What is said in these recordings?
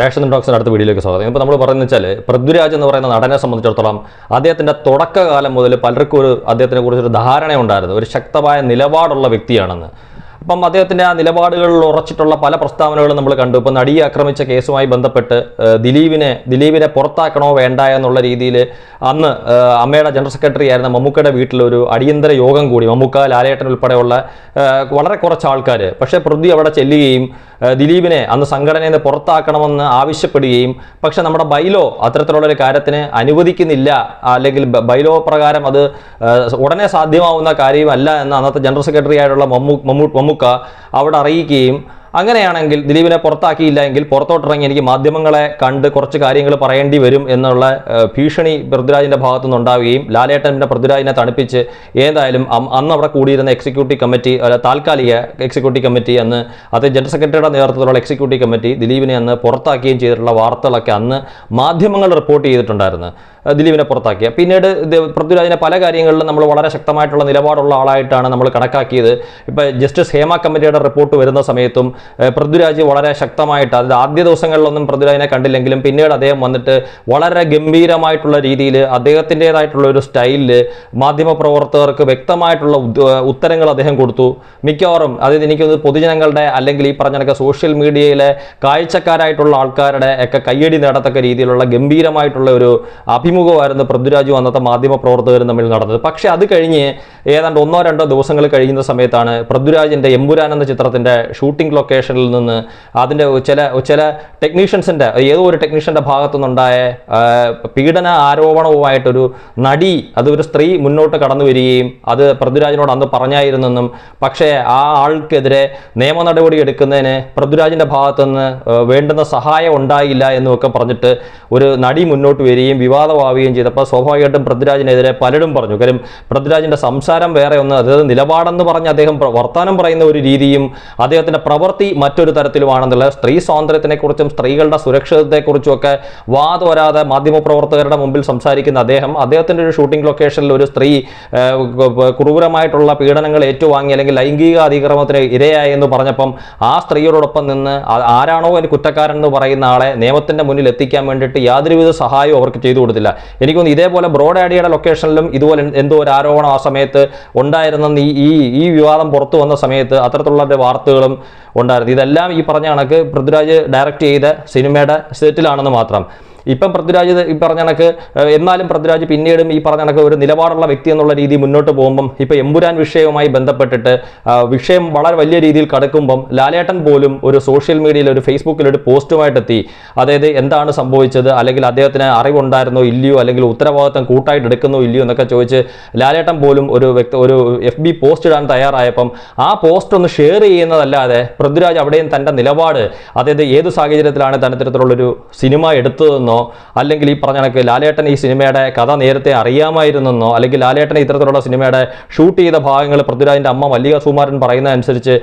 Ration ഡോക്സിന്റെ അടുത്ത വീഡിയോയിലേക്ക് സ്വാഗതം. ഇപ്പോൾ നമ്മൾ പറയുന്നത് വെച്ചാൽ പൃഥ്വിരാജ് എന്ന് പറയുന്ന നടനെ സംബന്ധിച്ചിടത്തോളം അദ്ദേഹത്തിന്റെ തുടക്കകാലം മുതൽ പലർക്കും ഒരു അദ്ദേഹത്തിനെ കുറിച്ചൊരു ധാരണ ഉണ്ടായിരുന്നു ഒരു ശക്തമായ നിലപാടുള്ള വ്യക്തിയാണെന്ന്. അപ്പം അദ്ദേഹത്തിന്റെ ആ നിലപാടുകളിൽ ഉറച്ചിട്ടുള്ള പല പ്രസ്താവനകളും നമ്മൾ കണ്ടു. ഇപ്പം നടിയെ ആക്രമിച്ച കേസുമായി ബന്ധപ്പെട്ട് ദിലീപിനെ ദിലീപിനെ പുറത്താക്കണോ വേണ്ട എന്നുള്ള രീതിയിൽ അന്ന് അമ്മയുടെ ജനറൽ സെക്രട്ടറി ആയിരുന്ന മമ്മൂക്കയുടെ വീട്ടിലൊരു അടിയന്തര യോഗം കൂടി മമ്മൂക്ക ലാലേട്ടൻ ഉൾപ്പെടെയുള്ള വളരെ കുറച്ച് ആൾക്കാർ പക്ഷേ പ്രതി അവിടെ ചെല്ലുകയും ദിലീപിനെ അന്ന് സംഘടനയിൽ നിന്ന് പുറത്താക്കണമെന്ന് ആവശ്യപ്പെടുകയും പക്ഷെ നമ്മുടെ ബൈലോ അത്തരത്തിലുള്ള ഒരു കാര്യത്തിന് അനുവദിക്കുന്നില്ല. അല്ലെങ്കിൽ ബൈലോ പ്രകാരം അത് ഉടനെ സാധ്യമാവുന്ന കാര്യമല്ല എന്ന് അന്നത്തെ ജനറൽ സെക്രട്ടറി ആയിട്ടുള്ള മമ്മൂ മമ്മൂ മമ്മൂക്ക അവിടെ അറിയിക്കുകയും അങ്ങനെയാണെങ്കിൽ ദിലീപിനെ പുറത്താക്കിയില്ല എങ്കിൽ പുറത്തോട്ടിറങ്ങി എനിക്ക് മാധ്യമങ്ങളെ കണ്ട് കുറച്ച് കാര്യങ്ങൾ പറയേണ്ടി വരും എന്നുള്ള ഭീഷണി പൃഥ്വിരാജിന്റെ ഭാഗത്തു നിന്നുണ്ടാവുകയും ലാലേട്ടൻ പിന്നെ പൃഥ്വിരാജിനെ തണുപ്പിച്ച് ഏതായാലും അന്ന് അവിടെ കൂടിയിരുന്ന എക്സിക്യൂട്ടീവ് കമ്മിറ്റി അല്ല താൽക്കാലിക എക്സിക്യൂട്ടീവ് കമ്മിറ്റി അന്ന് അത് ജനറൽ സെക്രട്ടറിയുടെ നേതൃത്വത്തിലുള്ള എക്സിക്യൂട്ടീവ് കമ്മിറ്റി ദിലീപിനെ അന്ന് പുറത്താക്കുകയും ചെയ്തിട്ടുള്ള വാർത്തകളൊക്കെ അന്ന് മാധ്യമങ്ങൾ റിപ്പോർട്ട് ചെയ്തിട്ടുണ്ടായിരുന്നു. ദിലീപിനെ പുറത്താക്കിയ. പിന്നീട് പൃഥ്വിരാജിനെ പല കാര്യങ്ങളിലും നമ്മൾ വളരെ ശക്തമായിട്ടുള്ള നിലപാടുള്ള ആളായിട്ടാണ് നമ്മൾ കണക്കാക്കിയത്. ഇപ്പോൾ ജസ്റ്റിസ് ഹേമ കമ്മിറ്റിയുടെ റിപ്പോർട്ട് വരുന്ന സമയത്തും പൃഥ്വിരാജ് വളരെ ശക്തമായിട്ട് അതായത് ആദ്യ ദിവസങ്ങളിലൊന്നും പൃഥ്വിരാജിനെ കണ്ടില്ലെങ്കിലും പിന്നീട് അദ്ദേഹം വന്നിട്ട് വളരെ ഗംഭീരമായിട്ടുള്ള രീതിയിൽ അദ്ദേഹത്തിന്റെതായിട്ടുള്ള ഒരു സ്റ്റൈലിൽ മാധ്യമപ്രവർത്തകർക്ക് വ്യക്തമായിട്ടുള്ള ഉത്തരങ്ങൾ അദ്ദേഹം കൊടുത്തു. മിക്കവാറും അതായത് എനിക്കൊന്ന് പൊതുജനങ്ങളുടെ അല്ലെങ്കിൽ ഈ പറഞ്ഞ സോഷ്യൽ മീഡിയയിലെ കാഴ്ചക്കാരായിട്ടുള്ള ആൾക്കാരുടെ ഒക്കെ കയ്യടി നേടത്തക്ക രീതിയിലുള്ള ഗംഭീരമായിട്ടുള്ള ഒരു അഭിമുഖമായിരുന്നു പൃഥ്വിരാജും അന്നത്തെ മാധ്യമ പ്രവർത്തകരും തമ്മിൽ നടന്നത്. പക്ഷേ അത് കഴിഞ്ഞ് ഏതാണ്ട് ഒന്നോ രണ്ടോ ദിവസങ്ങൾ കഴിയുന്ന സമയത്താണ് പൃഥ്വിരാജിന്റെ എമ്പുരാൻ എന്ന ചിത്രത്തിന്റെ ഷൂട്ടിംഗ് ലൊക്കേഷനിൽ നിന്ന് അതിന്റെ ചില ചില ടെക്നീഷ്യൻസിന്റെ ഏതോ ഒരു ടെക്നീഷ്യന്റെ ഭാഗത്തു നിന്നുണ്ടായ പീഡന ആരോപണവുമായിട്ടൊരു നടി അതൊരു സ്ത്രീ മുന്നോട്ട് കടന്നു വരികയും അത് പൃഥ്വിരാജിനോട് അന്ന് പറഞ്ഞായിരുന്നെന്നും പക്ഷേ ആ ആൾക്കെതിരെ നിയമ നടപടി എടുക്കുന്നതിന് പൃഥ്വിരാജിന്റെ ഭാഗത്തുനിന്ന് വേണ്ടുന്ന സഹായം ഉണ്ടായില്ല എന്നൊക്കെ പറഞ്ഞിട്ട് ഒരു നടി മുന്നോട്ട് വരികയും വിവാദമാവുകയും ചെയ്തപ്പോൾ സ്വാഭാവികമായിട്ടും പൃഥ്വിരാജിനെതിരെ പലരും പറഞ്ഞു. കാര്യം പൃഥ്വിരാജിന്റെ സംസാരം വേറെ ഒന്ന് അതായത് നിലപാടെന്ന് പറഞ്ഞ് അദ്ദേഹം വർത്തമാനം പറയുന്ന ഒരു രീതിയും അദ്ദേഹത്തിന്റെ പ്രവൃത്തി മറ്റൊരു തരത്തിലുമാണെന്നുള്ള സ്ത്രീ സ്വാതന്ത്ര്യത്തിനെക്കുറിച്ചും സ്ത്രീകളുടെ സുരക്ഷിതത്വത്തെക്കുറിച്ചും ഒക്കെ വാദവരാതെ മാധ്യമപ്രവർത്തകരുടെ മുമ്പിൽ സംസാരിക്കുന്ന അദ്ദേഹം അദ്ദേഹത്തിന്റെ ഒരു ഷൂട്ടിംഗ് ലൊക്കേഷനിൽ ഒരു സ്ത്രീ ക്രൂരമായിട്ടുള്ള പീഡനങ്ങൾ ഏറ്റുവാങ്ങി അല്ലെങ്കിൽ ലൈംഗിക അതിക്രമത്തിന് ഇരയായി എന്ന് പറഞ്ഞപ്പം ആ സ്ത്രീയോടൊപ്പം നിന്ന് ആരാണോ അതിന് കുറ്റക്കാരൻ എന്ന് പറയുന്ന ആളെ നിയമത്തിന്റെ മുന്നിൽ എത്തിക്കാൻ വേണ്ടിയിട്ട് യാതൊരുവിധ സഹായവും അവർക്ക് ചെയ്തു കൊടുത്തില്ല. എനിക്കൊന്ന് ഇതേപോലെ ബ്രോഡ് ആഡിയുടെ ലൊക്കേഷനിലും ഇതുപോലെ എന്തോ ഒരു ആരോപണം ആ സമയത്ത് ഉണ്ടായിരുന്നെന്ന് ഈ ഈ വിവാദം പുറത്തു വന്ന സമയത്ത് അത്തരത്തിലുള്ള വാർത്തകളും ഉണ്ടായിരുന്നു ഇതെല്ലാം ഈ പറഞ്ഞ കണക്ക് പൃഥ്വിരാജ് ഡയറക്റ്റ് ചെയ്ത സിനിമയുടെ സെറ്റിലാണെന്ന് മാത്രം. ഇപ്പം പൃഥ്വിരാജ് ഈ പറഞ്ഞ കണക്ക് എന്നാലും പൃഥ്വിരാജ് പിന്നീടും ഈ പറഞ്ഞ കണക്ക് ഒരു നിലപാടുള്ള വ്യക്തി എന്നുള്ള രീതി മുന്നോട്ട് പോകുമ്പം ഇപ്പം എമ്പുരാൻ വിഷയവുമായി ബന്ധപ്പെട്ടിട്ട് വിഷയം വളരെ വലിയ രീതിയിൽ കടക്കുമ്പം ലാലേട്ടൻ പോലും ഒരു സോഷ്യൽ മീഡിയയിൽ ഒരു ഫേസ്ബുക്കിൽ ഒരു പോസ്റ്റുമായിട്ടെത്തി. അതായത് എന്താണ് സംഭവിച്ചത്? അല്ലെങ്കിൽ അദ്ദേഹത്തിന് അറിവുണ്ടായിരുന്നോ ഇല്ലയോ? അല്ലെങ്കിൽ ഉത്തരവാദിത്തം കൂട്ടായിട്ട് എടുക്കുന്നോ ഇല്ലയോ എന്നൊക്കെ ചോദിച്ച് ലാലേട്ടൻ പോലും ഒരു വ്യക്തി ഒരു എഫ് ബി പോസ്റ്റ് ഇടാൻ തയ്യാറായപ്പം ആ പോസ്റ്റ് ഒന്ന് ഷെയർ ചെയ്യുന്നതല്ലാതെ പൃഥ്വിരാജ് അവിടെയും തന്റെ നിലപാട് അതായത് ഏത് സാഹചര്യത്തിലാണ് തനത്തരത്തിലുള്ളൊരു സിനിമ എടുത്തതെന്നോ അല്ലെങ്കിൽ ഈ പറഞ്ഞ കണക്ക് ലാലേട്ടൻ ഈ സിനിമയുടെ കഥ നേരത്തെ അറിയാമായിരുന്നെന്നോ? അല്ലെങ്കിൽ ലാലേട്ടൻ ഇത്തരത്തിലുള്ള സിനിമയുടെ ഷൂട്ട് ചെയ്ത ഭാഗങ്ങൾ പൃഥ്വിരാജിന്റെ അമ്മ മല്ലിക സുമാരൻ പറയുന്ന അനുസരിച്ച്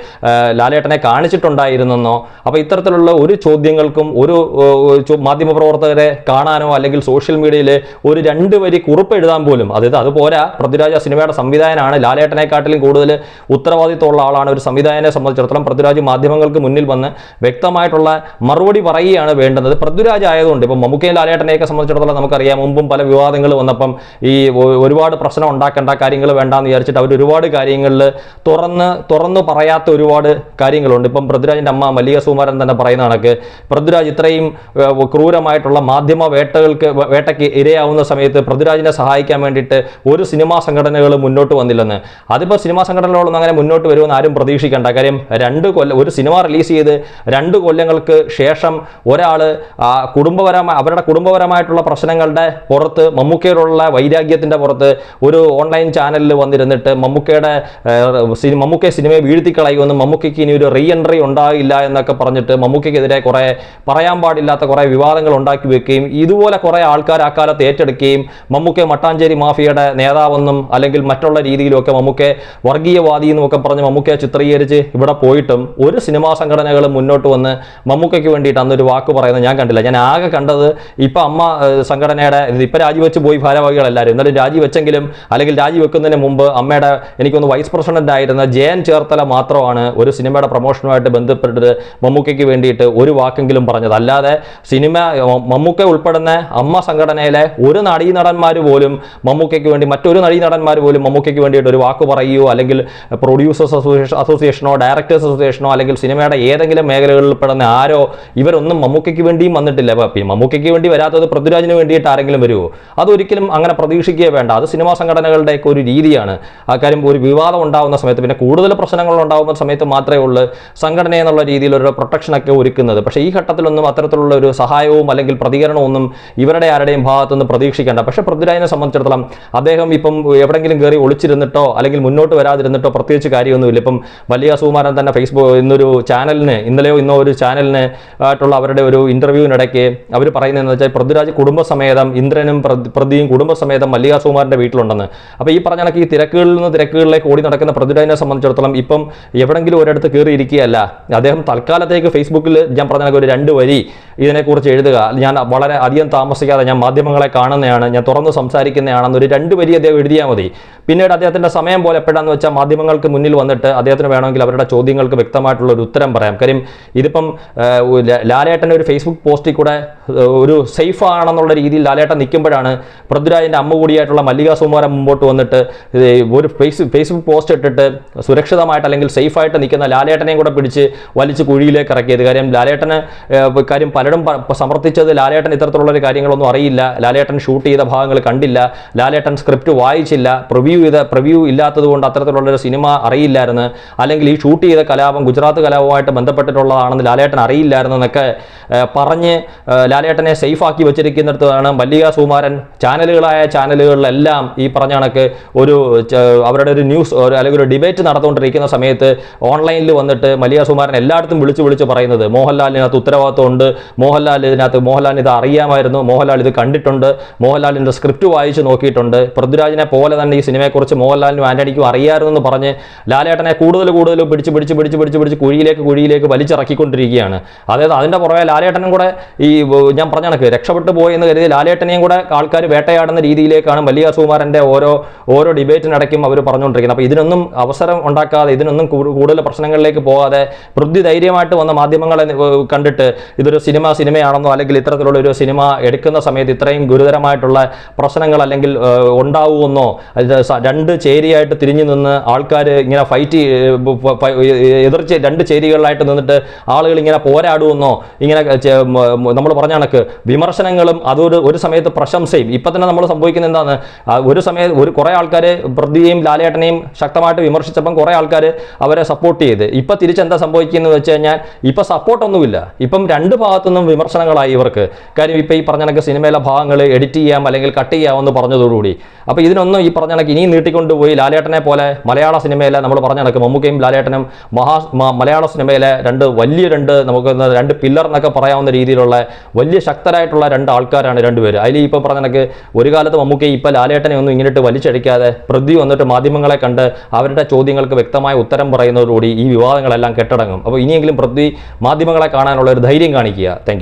ലാലേട്ടനെ കാണിച്ചിട്ടുണ്ടായിരുന്നെന്നോ? അപ്പോൾ ഇത്തരത്തിലുള്ള ഒരു ചോദ്യങ്ങൾക്കും ഒരു മാധ്യമപ്രവർത്തകരെ കാണാനോ അല്ലെങ്കിൽ സോഷ്യൽ മീഡിയയിൽ ഒരു രണ്ട് വരി കുറിപ്പ് എഴുതാൻ പോലും അതായത് അതുപോലെ പോരാ പൃഥ്വിരാജ് സിനിമയുടെ സംവിധായകനാണ് ലാലേട്ടനെക്കാട്ടിലും കൂടുതൽ ഉത്തരവാദിത്തമുള്ള ആളാണ് ഒരു സംവിധായകനെ സംബന്ധിച്ചിടത്തോളം പൃഥ്വിരാജ് മാധ്യമങ്ങൾക്ക് മുന്നിൽ വന്ന് വ്യക്തമായിട്ടുള്ള മറുപടി പറയുകയാണ് വേണ്ടുന്നത്. പൃഥ്വിരാജ് ആയതുകൊണ്ട് ഇപ്പം മമ്മൂക്കയും ലാലേട്ടനെയൊക്കെ സംബന്ധിച്ചിടത്തോളം നമുക്കറിയാം. മുമ്പും പല വിവാദങ്ങൾ വന്നപ്പം ഈ ഒരുപാട് പ്രശ്നം ഉണ്ടാക്കേണ്ട കാര്യങ്ങൾ വേണ്ടാന്ന് വിചാരിച്ചിട്ട് അവർ ഒരുപാട് കാര്യങ്ങളിൽ തുറന്ന് തുറന്ന് പറയാത്ത ഒരുപാട് കാര്യങ്ങളുണ്ട്. ഇപ്പം പൃഥ്വിരാജിന്റെ അമ്മ മല്ലിക സുകുമാരൻ തന്നെ പറയുന്ന കണക്ക് പൃഥ്വിരാജ് ഇത്രയും ക്രൂരമായിട്ടുള്ള മാധ്യമ വേട്ടകൾക്ക് വേട്ടയ്ക്ക് ഇരയാവുന്ന സമയത്ത് പൃഥ്വിരാജിനെ സഹായിക്കാൻ വേണ്ടിയിട്ട് ഒരു സിനിമാ സംഘടനകൾ മുന്നോട്ട് വന്നില്ലെന്ന്. അതിപ്പോൾ സിനിമാ സംഘടനകളൊന്നും അങ്ങനെ മുന്നോട്ട് വരുമെന്ന് ആരും പ്രതീക്ഷിക്കേണ്ട. കാര്യം രണ്ട് കൊല്ലം ഒരു സിനിമ റിലീസ് ചെയ്ത് രണ്ട് കൊല്ലങ്ങൾക്ക് ശേഷം ഒരാൾ കുടുംബപരമായ അവരുടെ കുടുംബപരമായിട്ടുള്ള പ്രശ്നങ്ങളുടെ പുറത്ത് മമ്മൂക്കയോടുള്ള വൈരാഗ്യത്തിന്റെ പുറത്ത് ഒരു ഓൺലൈൻ ചാനലിൽ വന്നിരുന്നിട്ട് മമ്മൂക്കയുടെ മമ്മൂക്കയെ സിനിമയെ വീഴ്ത്തിക്കളയുമെന്നും മമ്മൂക്കയ്ക്ക് ഇനി ഒരു റീ എൻട്രി ഉണ്ടാകില്ല എന്നൊക്കെ പറഞ്ഞിട്ട് മമ്മൂക്കയ്ക്കെതിരെ കുറേ പറയാൻ പാടില്ലാത്ത കുറേ വിവാദങ്ങൾ ഉണ്ടാക്കി വെക്കുകയും ഇതുപോലെ കുറേ ആൾക്കാർ ആ കാലത്ത് ഏറ്റെടുക്കുകയും മമ്മൂക്കെ മട്ടാഞ്ചേരി മാഫിയയുടെ നേതാവെന്നും അല്ലെങ്കിൽ മറ്റുള്ള രീതിയിലുമൊക്കെ മമ്മൂക്കെ വർഗീയവാദി എന്നൊക്കെ പറഞ്ഞ് മമ്മൂക്കയെ ചിത്രീകരിച്ച് ഇവിടെ പോയിട്ടും ഒരു സിനിമാ സംഘടനകളും മുന്നോട്ട് വന്ന് മമ്മൂക്കയ്ക്ക് വേണ്ടിയിട്ട് അന്നൊരു വാക്ക് പറയുന്നത് ഞാൻ കണ്ടില്ല. ഞാൻ ആകെ കണ്ടത് ഇപ്പം അമ്മ സംഘടനയുടെ ഇപ്പം രാജിവെച്ച് പോയി ഭാരവാഹികളെല്ലാവരും എന്നാലും രാജിവെച്ചെങ്കിലും അല്ലെങ്കിൽ രാജിവെക്കുന്നതിന് മുമ്പ് അമ്മയുടെ എനിക്കൊന്ന് വൈസ് പ്രസിഡന്റ് ആയിരുന്ന ജയൻ ചേർത്തല മാത്രമാണ് ഒരു സിനിമയുടെ പ്രൊമോഷനുമായിട്ട് ബന്ധപ്പെട്ടിട്ട് മമ്മൂക്കയ്ക്ക് വേണ്ടിയിട്ട് ഒരു വാക്കെങ്കിലും പറഞ്ഞത്. അല്ലാതെ സിനിമ മമ്മൂക്ക ഉൾപ്പെടുന്ന അമ്മ സംഘടനയിലെ ഒരു നടീനടന്മാർ പോലും മമ്മൂക്കയ്ക്ക് വേണ്ടി മറ്റൊരു നടീനടന്മാർ പോലും മമ്മൂക്കയ്ക്ക് വേണ്ടിയിട്ട് ഒരു വാക്ക് പറയുകയോ അല്ലെങ്കിൽ പ്രൊഡ്യൂസേഴ്സ് അസോസിയേഷൻ അസോസിയേഷനോ ഡയറക്ടേഴ്സ് അസോസിയേഷനോ അല്ലെങ്കിൽ സിനിമയുടെ ഏതെങ്കിലും മേഖലകളിൽ പെടുന്ന ആരോ ഇവരൊന്നും മമ്മൂക്കയ്ക്ക് വേണ്ടിയും വന്നിട്ടില്ല. അപ്പൊ പിന്നെ വേണ്ടി വരാത്തത് പൃഥ്വിരാജിന് വേണ്ടിയിട്ട് ആരെങ്കിലും വരുമോ അതൊരിക്കലും അങ്ങനെ പ്രതീക്ഷിക്കുകയേ വേണ്ട. അത് സിനിമാ സംഘടനകളുടെയൊക്കെ ഒരു രീതിയാണ്. ആ കാര്യം ഒരു വിവാദം ഉണ്ടാകുന്ന സമയത്ത് പിന്നെ കൂടുതൽ പ്രശ്നങ്ങൾ ഉണ്ടാകുന്ന സമയത്ത് മാത്രമേ ഉള്ളൂ സംഘടന എന്നുള്ള രീതിയിൽ ഒരു പ്രൊട്ടക്ഷനൊക്കെ ഒരുക്കുന്നത്. പക്ഷേ ഈ ഘട്ടത്തിലൊന്നും അത്തരത്തിലുള്ള ഒരു സഹായവും അല്ലെങ്കിൽ പ്രതികരണവും ഇവരുടെ ആരുടെയും ഭാഗത്തുനിന്ന് പ്രതീക്ഷിക്കേണ്ട. പക്ഷേ പൃഥ്വിരാജിനെ സംബന്ധിച്ചിടത്തോളം അദ്ദേഹം ഇപ്പം എവിടെയെങ്കിലും കയറി ഒളിച്ചിരുന്നിട്ടോ അല്ലെങ്കിൽ മുന്നോട്ട് വരാതിരുന്നിട്ടോ പ്രത്യേകിച്ച് കാര്യമൊന്നുമില്ല. ഇപ്പം വലിയ സുകുമാരൻ തന്നെ ഫേസ്ബുക്ക് ഇന്നൊരു ചാനലിന് ഇന്നലെയോ ഇന്നോ ഒരു ചാനലിന് ആയിട്ടുള്ള അവരുടെ ഒരു ഇന്റർവ്യൂവിനിടയ്ക്ക് അവർ പറയുന്നതെന്ന് വെച്ചാൽ പൃഥ്വിരാജ് കുടുംബസമേതം ഇന്ദ്രനും പ്രതി- പ്രതിയും കുടുംബസമേതം മല്ലിക സുകുമാരന്റെ വീട്ടിലുണ്ടെന്ന്. അപ്പോൾ ഈ പറഞ്ഞ കണക്ക് ഈ തിരക്കുകളിൽ നിന്ന് തിരക്കുകളിലേക്ക് ഓടി നടക്കുന്ന പൃഥ്വിരാജിനെ സംബന്ധിച്ചിടത്തോളം ഇപ്പം എവിടെങ്കിലും ഒരിടത്ത് കയറിയിരിക്കുകയല്ല. അദ്ദേഹം തൽക്കാലത്തേക്ക് ഫേസ്ബുക്കിൽ ഞാൻ പറഞ്ഞ കണക്ക് ഒരു രണ്ട് വരി ഇതിനെക്കുറിച്ച് എഴുതുക. ഞാൻ വളരെ അധികം താമസിക്കാതെ ഞാൻ മാധ്യമങ്ങളെ കാണുന്നതാണ് ഞാൻ തുറന്ന് സംസാരിക്കുന്നതാണെന്ന് ഒരു രണ്ട് വരി അദ്ദേഹം എഴുതിയാൽ മതി. പിന്നീട് അദ്ദേഹത്തിന്റെ സമയം പോലെ എപ്പോഴാന്ന് വെച്ചാൽ മാധ്യമങ്ങൾക്ക് മുന്നിൽ വന്നിട്ട് അദ്ദേഹത്തിന് വേണമെങ്കിൽ അവരുടെ ചോദ്യങ്ങൾക്ക് വ്യക്തമായിട്ടുള്ള ഒരു ഉത്തരം പറയാം. കാര്യം ഇതിപ്പം ലാലേട്ടന്റെ ഒരു ഫേസ്ബുക്ക് പോസ്റ്റിൽ കൂടെ ഒരു സേഫ് ആണെന്നുള്ള രീതിയിൽ ലാലേട്ടൻ നിൽക്കുമ്പോഴാണ് പൃഥ്വിരാജിന്റെ അമ്മ കൂടിയായിട്ടുള്ള മല്ലിക സുമാരൻ മുമ്പോട്ട് വന്നിട്ട് ഒരു ഫേസ് ഫേസ്ബുക്ക് പോസ്റ്റ് ഇട്ടിട്ട് സുരക്ഷിതമായിട്ട് അല്ലെങ്കിൽ സേഫായിട്ട് നിൽക്കുന്ന ലാലേട്ടനെയും കൂടെ പിടിച്ച് വലിച്ച് കുഴിയിലേക്ക് ഇറക്കിയത്. കാര്യം ലാലേട്ടന് കാര്യം പലരും സമർത്ഥിച്ചത് ലാലേട്ടൻ ഇത്തരത്തിലുള്ള ഒരു കാര്യങ്ങളൊന്നും അറിയില്ല. ലാലേട്ടൻ ഷൂട്ട് ചെയ്ത ഭാഗങ്ങൾ കണ്ടില്ല. ലാലേട്ടൻ സ്ക്രിപ്റ്റ് വായിച്ചില്ല. പ്രിവ്യൂ ചെയ്ത പ്രിവ്യൂ ഇല്ലാത്തതുകൊണ്ട് അത്തരത്തിലുള്ള ഒരു സിനിമ അറിയില്ലായിരുന്നു. അല്ലെങ്കിൽ ഈ ഷൂട്ട് ചെയ്ത കലാപം ഗുജറാത്ത് കലാപവുമായിട്ട് ബന്ധപ്പെട്ടിട്ടുള്ളതാണെന്ന് ലാലേട്ടൻ അറിയില്ലായിരുന്നു എന്നൊക്കെ പറഞ്ഞ് ഏഹ്, ലാലേട്ടനെ സേഫാക്കി വെച്ചിരിക്കുന്നിടത്താണ് മല്ലിക സുമാരൻ ചാനലുകളായ ചാനലുകളിലെല്ലാം ഈ പറഞ്ഞ കണക്ക് ഒരു അവരുടെ ഒരു ന്യൂസ് ഒരു അല്ലെങ്കിൽ ഒരു ഡിബേറ്റ് നടന്നുകൊണ്ടിരിക്കുന്ന സമയത്ത് ഓൺലൈനിൽ വന്നിട്ട് മല്ലിക സുമാരൻ എല്ലായിടത്തും വിളിച്ച് വിളിച്ച് പറയുന്നത് മോഹൻലാലിനകത്ത് ഉത്തരവാദിത്വമുണ്ട് മോഹൻലാൽ ഇതിനകത്ത് മോഹൻലാൽ ഇത് അറിയാമായിരുന്നു മോഹൻലാൽ ഇത് കണ്ടിട്ടുണ്ട് മോഹൻലാലിന്റെ സ്ക്രിപ്റ്റ് വായിച്ച് നോക്കിയിട്ടുണ്ട് പൃഥ്വിരാജിനെ പോലെ തന്നെ ഈ സിനിമയെക്കുറിച്ച് മോഹൻലാലിനും ആന്റണിക്കും അറിയാമായിരുന്നു എന്ന് പറഞ്ഞ് ലാലേട്ടനെ കൂടുതൽ കൂടുതൽ പിടിച്ച് പിടിച്ച് പിടിച്ച് പിടിച്ച് പിടിച്ച് കുഴിയിലേക്ക് കുഴിയിലേക്ക് വലിച്ചിറക്കിക്കൊണ്ടിരിക്കുകയാണ്. അതായത് അതിന്റെ പുറമെ ലാലേട്ടനും കൂടെ ഈ ഞാൻ പറഞ്ഞ കണക്ക്. രക്ഷപ്പെട്ടു പോയി എന്ന് കരുതി ലാലേട്ടനെയും കൂടെ ആൾക്കാർ വേട്ടയാടുന്ന രീതിയിലേക്കാണ് വലിയ സുകുമാരന്റെ ഓരോ ഓരോ ഡിബേറ്റിനിടയ്ക്കും അവർ പറഞ്ഞുകൊണ്ടിരിക്കുന്നത്. അപ്പോൾ ഇതിനൊന്നും അവസരം ഉണ്ടാക്കാതെ ഇതിനൊന്നും കൂടുതൽ പ്രശ്നങ്ങളിലേക്ക് പോകാതെ പ്രതി ധൈര്യമായിട്ട് വന്ന മാധ്യമങ്ങളെ കണ്ടിട്ട് ഇതൊരു സിനിമ സിനിമയാണെന്നോ അല്ലെങ്കിൽ ഇത്തരത്തിലുള്ള ഒരു സിനിമ എടുക്കുന്ന സമയത്ത് ഇത്രയും ഗുരുതരമായിട്ടുള്ള പ്രശ്നങ്ങൾ അല്ലെങ്കിൽ ഉണ്ടാവുമെന്നോ രണ്ട് ചേരിയായിട്ട് തിരിഞ്ഞു നിന്ന് ആൾക്കാർ ഇങ്ങനെ ഫൈറ്റ് എതിർച്ച് രണ്ട് ചേരികളിലായിട്ട് നിന്നിട്ട് ആളുകൾ ഇങ്ങനെ പോരാടുമെന്നോ ഇങ്ങനെ നമ്മൾ പറഞ്ഞ കണക്ക്. വിമർശനങ്ങളും അതൊരു ഒരു സമയത്ത് പ്രശംസയും. ഇപ്പം തന്നെ നമ്മൾ സംഭവിക്കുന്ന എന്താണ്? ഒരു സമയത്ത് ഒരു കുറേ ആൾക്കാർ പ്രതിയെയും ലാലേട്ടനെയും ശക്തമായിട്ട് വിമർശിച്ചപ്പം കുറേ ആൾക്കാർ അവരെ സപ്പോർട്ട് ചെയ്ത്. ഇപ്പം തിരിച്ചെന്താ സംഭവിക്കുന്നത് വെച്ച് കഴിഞ്ഞാൽ ഇപ്പം സപ്പോർട്ടൊന്നുമില്ല ഇപ്പം രണ്ട് ഭാഗത്തുനിന്നും വിമർശനങ്ങളായി ഇവർക്ക്. കാര്യം ഇപ്പം ഈ പറഞ്ഞ കണക്ക് സിനിമയിലെ ഭാഗങ്ങൾ എഡിറ്റ് ചെയ്യാം അല്ലെങ്കിൽ കട്ട് ചെയ്യാമെന്ന് പറഞ്ഞതോടുകൂടി. അപ്പോൾ ഇതിനൊന്നും ഈ പറഞ്ഞ കണക്ക് ഇനിയും നീട്ടിക്കൊണ്ടുപോയി ലാലേട്ടനെ പോലെ മലയാള സിനിമയിലെ നമ്മൾ പറഞ്ഞ കണക്ക് മമ്മൂക്കയും ലാലേട്ടനും മഹാ മലയാള സിനിമയിലെ രണ്ട് വലിയ രണ്ട് നമുക്ക് രണ്ട് പില്ലർ എന്നൊക്കെ പറയാവുന്ന രീതിയിലുള്ള വലിയ ശക്തരായിട്ടുള്ള രണ്ട് ആൾക്കാരാണ് രണ്ടുപേര്. അതിൽ ഇപ്പോൾ പറഞ്ഞ കണക്ക് ഒരു കാലത്ത് മമ്മൂക്കെ ഇപ്പോൾ ലാലേട്ടനെ ഒന്നും ഇങ്ങോട്ട് വലിച്ചടിക്കാതെ പ്രതി വന്നിട്ട് മാധ്യമങ്ങളെ കണ്ട് അവരുടെ ചോദ്യങ്ങൾക്ക് വ്യക്തമായ ഉത്തരം പറയുന്നതോടുകൂടി ഈ വിവാദങ്ങളെല്ലാം കെട്ടടങ്ങും. അപ്പോൾ ഇനിയെങ്കിലും പ്രതി മാധ്യമങ്ങളെ കാണാനുള്ള ഒരു ധൈര്യം കാണിക്കുക. താങ്ക്